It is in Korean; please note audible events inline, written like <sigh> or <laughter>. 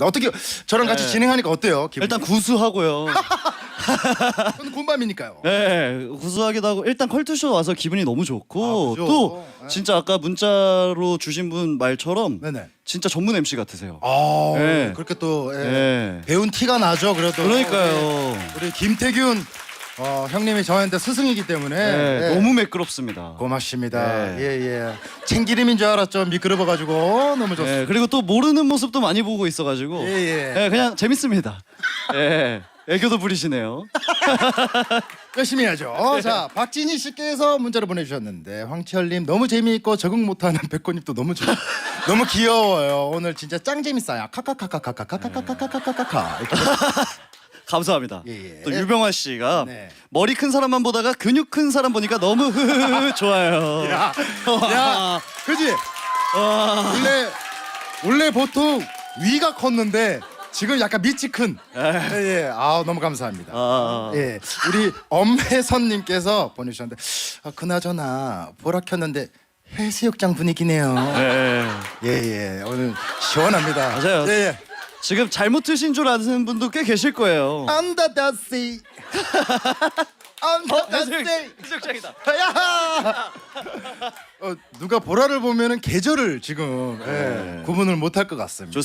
어떻게 저랑 같이 네. 진행하니까 어때요? 기분이? 일단 구수하고요. <laughs> 저는 곤밤이니까요. 네, 구수하기도 하고 일단 컬투쇼 와서 기분이 너무 좋고 아, 그죠? 또 네. 진짜 아까 문자로 주신 분 말처럼 네네. 진짜 전문 MC 같으세요. 아 네. 그렇게 또 예. 네. 배운 티가 나죠. 그래도 그러니까요. 우리 김태균 어, 형님이 저한테 스승이기 때문에 네, 예. 너무 매끄럽습니다. 고맙습니다. 네. 예예. 참기름인 줄 알았죠. 미끄러워가지고 너무 좋습니다. 네, 그리고 또 모르는 모습도 많이 보고 있어가지고 예, 예. 네, 그냥 재밌습니다. 예, 애교도 부리시네요. <laughs> 열심히 하죠. 자, 박진희 씨께서 문자를 보내주셨는데 황치열님 너무 재미있고 적응 못하는 <laughs> 백호님도 너무 좋, 너무 귀여워요. 오늘 진짜 짱 재밌어요. 카카카카카카카카카카카카카카. 이렇게 감사합니다. 예, 예. 또 유병화 씨가 네. 머리 큰 사람만 보다가 근육 큰 사람 보니까 너무 <laughs> 좋아요. 야, 야, 그지? 와. 원래 원래 보통 위가 컸는데 지금 약간 밑이 큰. 예, 예. 아 너무 감사합니다. 아, 예, 우리 엄혜선님께서 보내주셨는데 아, 그나저나 보라 켰는데 해수욕장 분위기네요. 네. 예, 예. 오늘 시원합니다. 맞아요. 예, 예. 지금 잘못 드신 줄 아는 분도 꽤 계실 거예요. The sea. <laughs> 해수욕장이다. 야! 어, 누가 보라를 보면은 계절을 지금 예, 네. 구분을 못할 것 같습니다. 좋습니다.